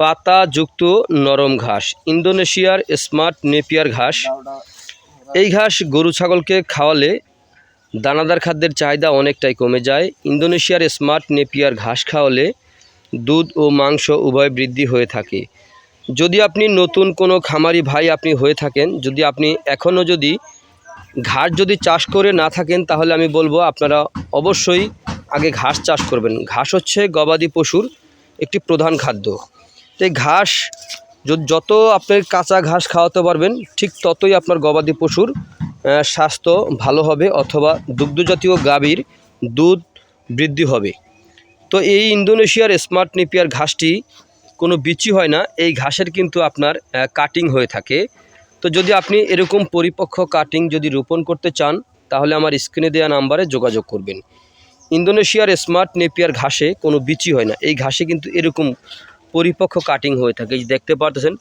পাতাযুক্ত নরম ঘাস, ইন্দোনেশিয়ার স্মার্ট নেপিয়ার ঘাস। এই ঘাস গরু ছাগলকে খাওয়ালে দানাদার খাদ্যের চাহিদা অনেকটাই কমে যায়। ইন্দোনেশিয়ার স্মার্ট নেপিয়ার ঘাস খাওয়ালে দুধ ও মাংস উভয় বৃদ্ধি হয়ে থাকে। যদি আপনি নতুন কোনো খামারি ভাই আপনি হয়ে থাকেন, যদি আপনি এখনও যদি ঘাস যদি চাষ করে না থাকেন, তাহলে আমি বলব আপনারা অবশ্যই আগে ঘাস চাষ করবেন। ঘাস হচ্ছে গবাদি পশুর একটি প্রধান খাদ্য। তো এই ঘাস যত আপনি কাঁচা ঘাস খাওয়াতে পারবেন, ঠিক ততই আপনার গবাদি পশুর স্বাস্থ্য ভালো হবে অথবা দুগ্ধজাতীয় গাভীর দুধ বৃদ্ধি হবে। তো এই ইন্দোনেশিয়ার স্মার্ট নেপিয়ার ঘাসটি কোনো বিচি হয় না, এই ঘাসের কিন্তু আপনার কাটিং হয়ে থাকে। তো যদি আপনি এরকম পরিপক্ক কাটিং যদি রোপণ করতে চান, তাহলে আমার স্ক্রিনে দেওয়া নাম্বারে যোগাযোগ করবেন। ইন্দোনেশিয়ার স্মার্ট নেপিয়ার ঘাসে কোনো বিচি হয় না, এই ঘাসে কিন্তু এরকম পরিপক্ক কাটিং হয়ে থাকে। এই দেখতে পারতেছেন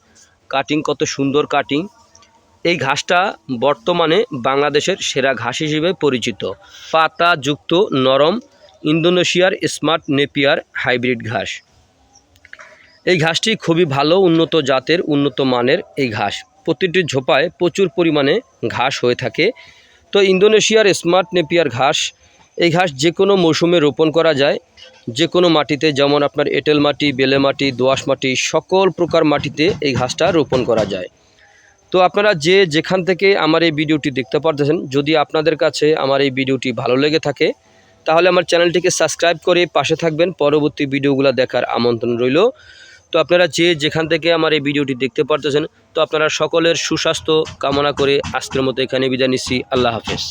কাটিং কত সুন্দর কাটিং এই ঘাসটা বর্তমানে বাংলাদেশের সেরা ঘাস হিসেবে পরিচিত। পাতাযুক্ত নরম ইন্দোনেশিয়ার স্মার্ট নেপিয়ার হাইব্রিড ঘাস। এই ঘাসটি খুবই ভালো, উন্নত জাতের, উন্নত মানের এই ঘাস। প্রতিটি ঝোপায় প্রচুর পরিমাণে ঘাস হয়ে থাকে। তো ইন্দোনেশিয়ার স্মার্ট নেপিয়ার ঘাস এই ঘাস যে কোনো মৌসুমে রোপণ করা যায়। যে কোনো মাটিতে যেমন আপনার এঁটেল মাটি, বেলে মাটি দোআঁশ মাটি, সকল প্রকার মাটিতে এই ঘাসটা রোপণ করা যায়। তো আপনারা যে যেখান থেকে আমার এই ভিডিওটি দেখতে পারতেছেন, যদি আপনাদের কাছে আমার এই ভিডিওটি ভালো লেগে থাকে, তাহলে আমার চ্যানেলটিকে সাবস্ক্রাইব করে পাশে থাকবেন। পরবর্তী ভিডিওগুলো দেখার আমন্ত্রণ রইল। তো আপনারা যে যেখান থেকে আমার এই ভিডিওটি দেখতে পারতেছেন, তো আপনারা সকলের সুস্বাস্থ্য কামনা করে আজকের মতো এখানে বিদায় নিচ্ছি। আল্লাহ হাফেজ।